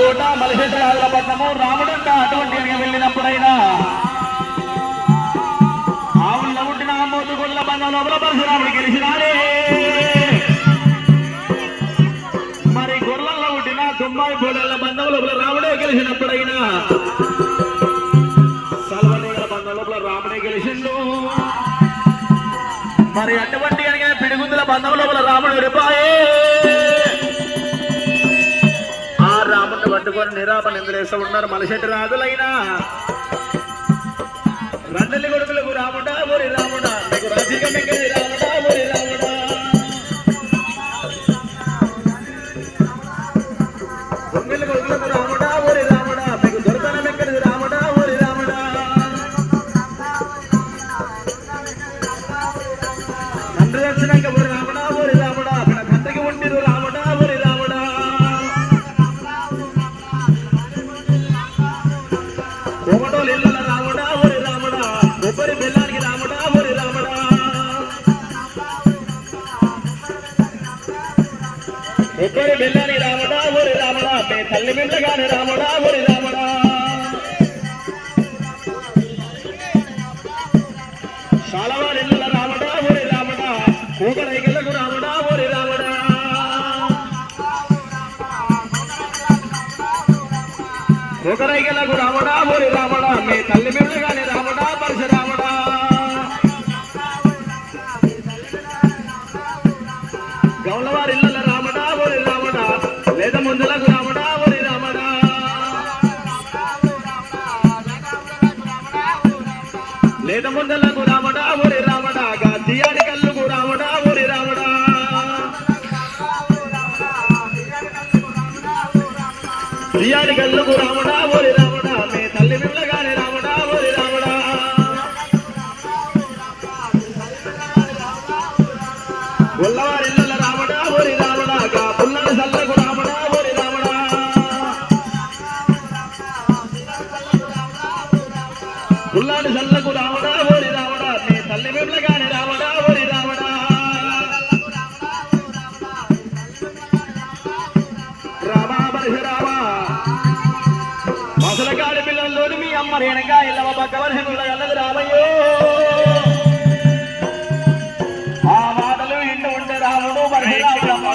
కోట మలశెట్టి రాజులపట్నము రాముడంట అటువంటి వెనక వెళ్ళినప్పుడైనా ఆవుల పుట్టిన మోతు గొల్ల బంధం లోపల పరశురాముడు గెలిచినాడే. మరి గొర్రెల్లో పుట్టిన తొంభై కోడళ్ళ బంధం లోపల రాముడే గెలిచినప్పుడైనా సల్వనీగల బంధం లోపల రాముడే గెలిచిండు. మరి అటువంటి కనుక పిడిగుందుల బంధం లోపల రాముడు విడిపాయే పట్టుకొని నిరాప నిందలేస్తూ ఉన్నారు. మలశెట్టి రాజులైనా. రండలి కొడుకులకు రాముడా ఊరి రాముడా. నీకు రాజకీయం రాముడా రావడా రాముడా ఓరి రాముడా కూకరైగలకు రాముడా ఓరి రాముడా మీ తల్లి బిడ్డగాని లేద ముందలకు రాముడా ఒరి రాముడా గాదియాడి కళ్ళుకు రాముడా ఒరి రాముడా దియాడి కళ్ళుకు రాముడా ఒరి రాముడా పుల్లాడి సల్లకు రావడా ఓరి రావడా నీ తల్లి బిడ్డగాని రావడా ఓరి రావడా. రామా పరశురామా మసలకాడి పిల్లల్లోని మీ అమ్మ రేణగా ఇల్లవ పక్క అన్నది రామయ్యో. ఆ మాటలు ఇంటి ఉంటే రాముడు పరశురాముడమ్మా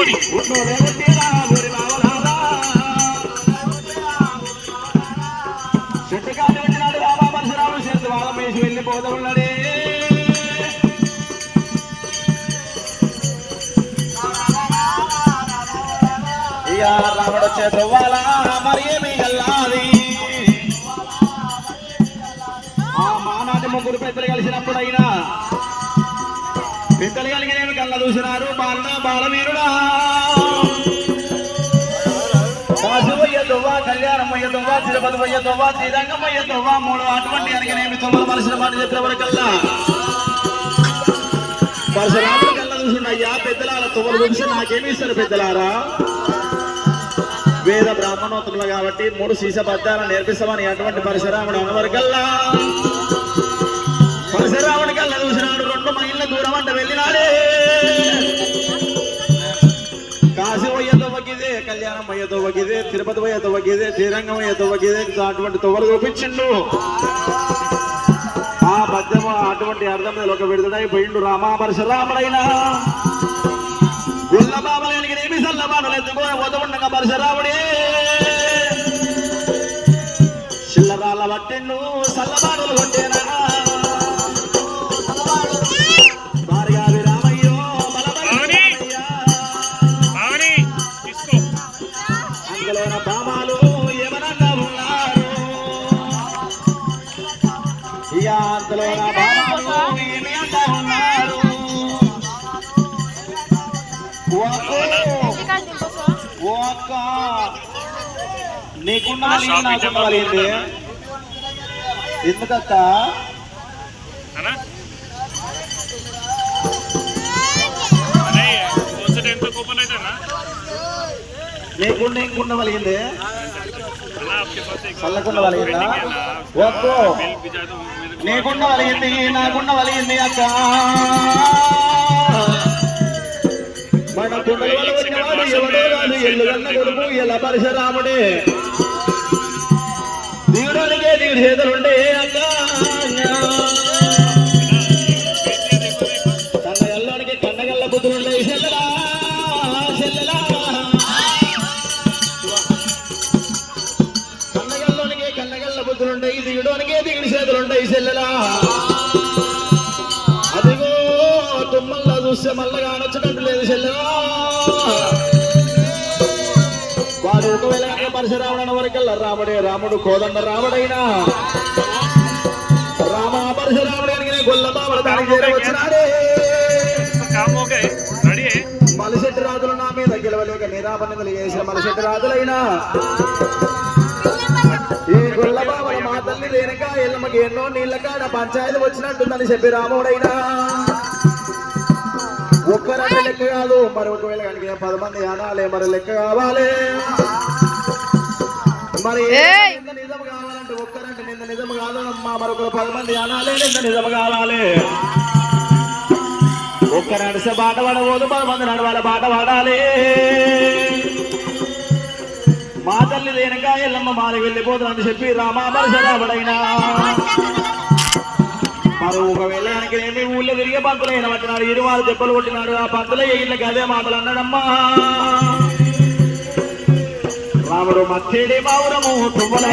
జియో ఫోన్ చెట్టు వచ్చినాడు పరశురాముడు చేతి వాళ్ళ వెళ్ళిపోతూ ఉన్నాడే రాముడు మరి ఏమి వెళ్ళాలి ఆ మానాటి ముగ్గురు పెద్దలు కలిసినప్పుడైనా పెద్దలు కలిగినేమి కళ్ళ చూసినారు బాల బాలవీరుడా. కాశీవయ్య దువ్వ కళ్యాణమయ్య దువ్వ తిరుపతి వయ్య దువ్వ శ్రీరంగమయ్య మూడు అటువంటి అడిగినేమి తొమ్మిది మనిషిన మాట చెప్పిన వరకల్లా పరశురాముడు కళ్ళ చూసిండయ్యా పెద్దలార తువ్వలు చూసి నాకేమి ఇస్తారు పెద్దలారా? వేద బ్రాహ్మణోత్తములు కాబట్టి మూడు సీస సీసబద్ధాలను నేర్పిస్తామని అటువంటి పరశురాముడు అనవరకల్లా పరశురాముడి కళ్యాణం తవ్వకిదే తిరుపతి పోయే తవ్వకిదే శ్రీరంగం పోయే తవ్వకిదే అటువంటి తొవ్వలు చూపించిండు. ఆ పద్యము అటువంటి అర్థం మీద ఒక విడుదలై పోయిండు రామా పరశురాముడైనా గుళ్ళ బాబలేనికి ఏమి సల్లబాటలు ఎత్తుకొని పోతూ ఉండగా పరశురాముడే అక్క నీకున్నా నాకున్నా ఏంటి ఎందుకక్క? నీకుండా ఇంకుండ కలిగింది చల్లకుండా కలిగిందా వద్దు. నీకుండా కలిగింది నాకుండా కలిగింది అక్క. కన్న కొడుకు ఎలా పరశురాముడే దేవుడికే దేవుడి చేతులుండే అక్క కన్న ఎల్లోనికి కన్నగల్ల బుద్ధులుండే చెల్లెలా చెల్లెలా. కన్నగల్లోనికి కన్నగల్ల చెల్లెలా. అదిగో తుమ్మల్లా చూస్తే మల్లగా కల్ల రాముడే రాముడు కోదండ రాముడైనా రామ రాజులు నా మీద గెలవలేక నిరాపణలు చేసిన మలసెట్టి రాజులైనా. ఈ గొల్లబాబల మా తల్లి లేనక ఎల్లమ్మకి ఎన్నో నీళ్ళ కాడ పంచాయతీ వచ్చినట్టుందని చెప్పి రాముడైనా. ఒక్కరంటే లెక్క కాదు మరి ఒకవేళ కనుక పది మంది అనాలే మరి లెక్క కావాలి. మరి నిజం కావాలంటే ఒక్కరంటే నింద నిజం కాదమ్మా. మరొకరు పది మంది అనాలే నింద నిజం కావాలి. ఒక్క నడిసే బాట పడబోదు పది మంది నడవాల బాట పడాలి. మా తల్లి దేనక ఎల్లమ్మ మాలి వెళ్ళిపోతుందని చెప్పి రామాపరశరాముడైనా మరి ఒకవేళ ఆయనకి ఏమి ఊళ్ళో తిరిగే పంతులు అయిన పట్టినాడు ఇరువారు దెబ్బలు కొట్టినాడు ఆ పంతుల ఇళ్ళకి అదే మాటలు అన్నాడమ్మా. రాముడు మచ్చేడి మావురము తుమ్మల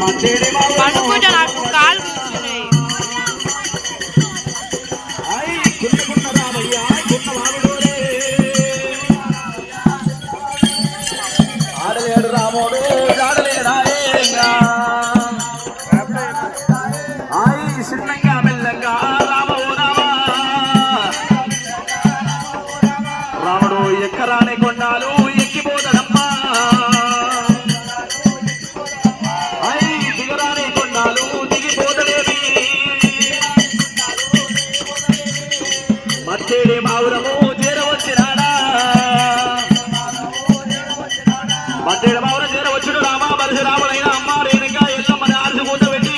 మచ్చేడి మావురము మత్తేడి మావురము చేరవచ్చినాడా మత్తేడి మావురం చేరవచ్చుడు రామా పరశురాముడైన అమ్మ రేణుక ఎల్లమ్మని ఆర్సి కూత పెట్టి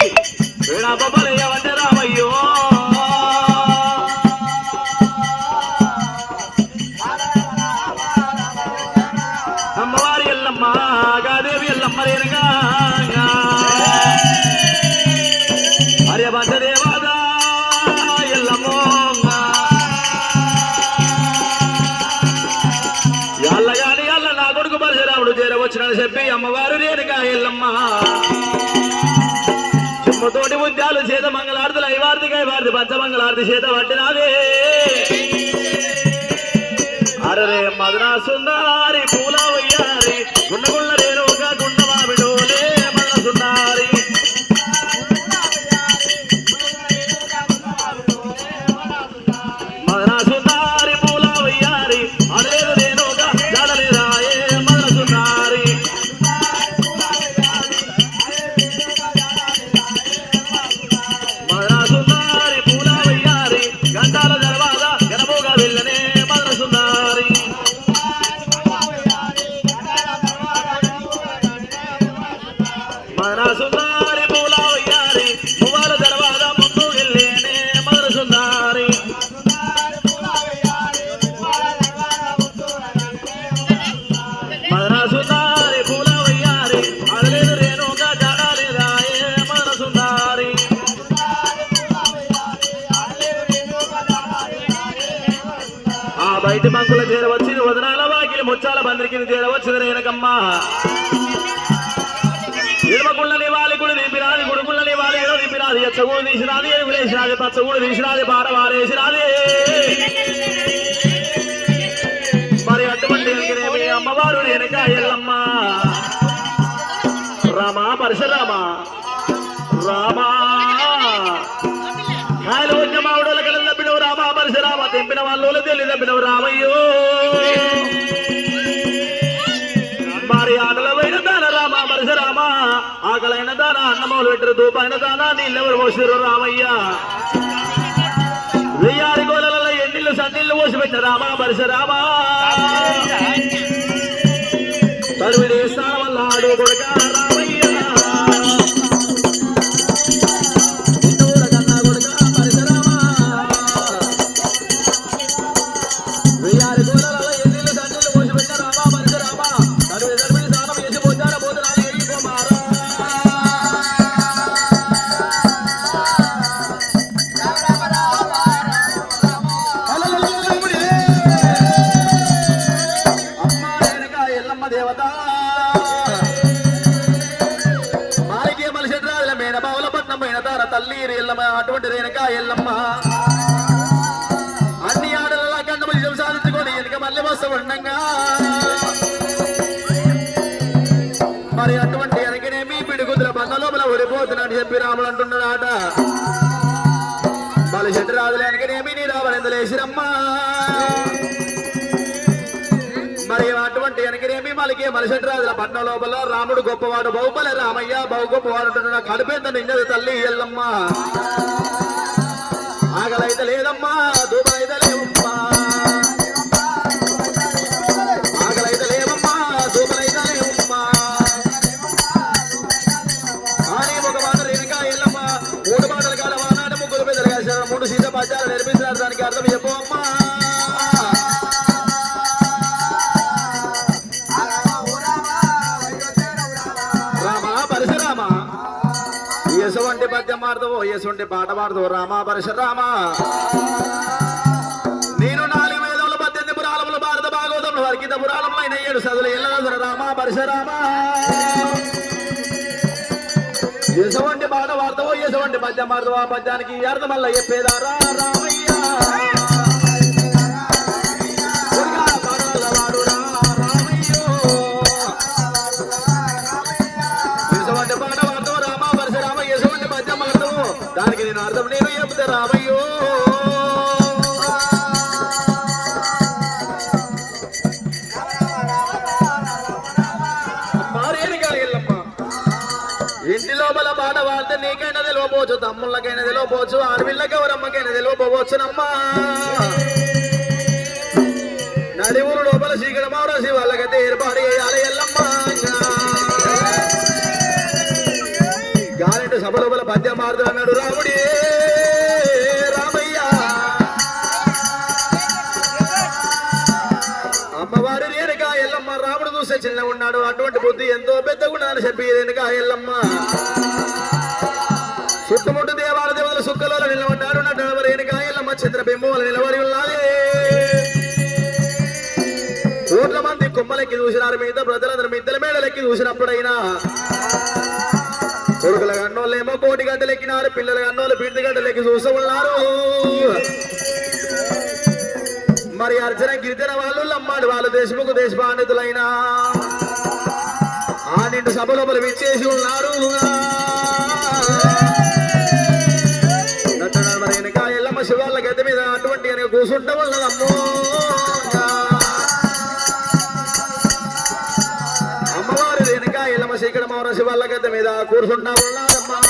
వీణా బొబ్బలు చెప్పి అమ్మవారు రేణుక ఎల్లమ్మ చెమ్మతోటి ముత్యాలు చేత మంగళారతులు ఐవార్తి కైవార్తి పంచమంగళారతి చేత పట్టినాదే అరరే మదనా సుందారి సుందారి పూల వయ్యారి పువ్వాల దర్వాద ముందు వెళ్ళేనే మధుర సుందారి మదన సుందారి పూల వయ్యారి అడలేదు రేణుగా జడాలి రాయే మదన సుందారి ఆ బయట బంకుల చేరవచ్చింది వదనాల వాకిలి ముచ్చాల బందరికి చేరవచ్చింది రేణకమ్మ. దింపినాది ఎచ్చగూడు తీసినాది ఎరుగు వేసినాది పచ్చగూడు తీసినాది పార వారేసినాది మరి దూపైన దానా నీళ్ళెవరు పోసిరు రామయ్య? వెయ్యారి గోలలో ఎన్నిళ్ళు సన్నిళ్ళు పోసి పెట్టిన రామా పరశురామా తరువిడి స్థానం వల్ల ఆడు కొడుక ఉండగా మరి అటువంటి వెనకనేమి పిడుగుతుల బంద లోపల ఊడిపోతున్నాడు చెప్పి రాముడు అంటున్నాడాట. మళ్ళీ చెట్టు రాజులు ఎనకనేమి నీ రావణెందులేసిరమ్మా మరి అటువంటి ఎనకనేమి మలికి మలిషటి రాజుల పట్నం లోపల రాముడు గొప్పవాడు బహుబలి రామయ్య బహు గొప్పవాడు అంటున్నాడు కడిపేంత నిన్నది తల్లి ఎల్లమ్మ ఎసువంటి పద్యం మాడతావో ఎసువంటి పాట పాడతావు రామ పరశురామ నేను నాలుగు వేదములు పద్దెనిమిది పురాణములు భారత భాగవతములు వర్గీత పురాణములైన ఏడు సదులు ఎల్లదర రామ పరశురామ ఎసువంటి పాట పాడతావో ఎసువంటి పద్యం పాడతావో ఆ పద్యానికి అర్థమల్ల చెప్పేదారా రామయ్య. రామయ్యో. మారేనుగా ఎల్లమ్మ. ఇంటి లోపల పాట పాడితే నీకైనా తెలియపోవచ్చు తమ్ముళ్ళకైనా తెలియపోవచ్చు ఆడపిల్లకి ఎవరమ్మకైనా తెలియపోవచ్చునమ్మా నలుగురు లోపల చీకటమావ వాళ్ళకైతే ఏర్పాటు చేయాలి ఎల్లమ్మ. గాలింటి సభ లోపల పద్యం మారుతూ అన్నాడు రాముడి. చిన్న ఉన్నాడు అటువంటి బుద్ధి ఎంతో పెద్ద గుణాన్ని చెప్పి రేణుక ఎల్లమ్మ. చుట్టుముట్టు దేవాల దేవతల సుక్కలో నిలబడ్డారు నటు రేణుక ఎల్లమ్మ చంద్రబింబం నిలబడి ఉన్నది కోట్ల మంది కొమ్మలెక్కి చూసినారు మిగతా ప్రజలందరూ మిద్దల మేడలెక్కి చూసినప్పుడైనా. కొడుకుల గన్నోళ్ళేమో కోటి గంటలు ఎక్కినారు పిల్లల గన్నోళ్ళు బిడ్డ గంటలు ఎక్కి చూస్తూ ఉన్నారు. మరి అర్చన గిరిజన వాళ్ళు లమ్మాడు వాళ్ళు దేశముకు దేశపాండితులైనా. ఆ నిండు సభ లోపల విచ్చేసి ఉన్నారు. మరి వెనక ఎల్లమ్మ శివాళ్ళ గద్దె మీద అటువంటి అని కూర్చుంట అమ్మవారి వెనక ఎల్లమ్మ శీకడ శివాళ్ళ గద్దె మీద కూర్చుంటాం ఉన్నారమ్మా.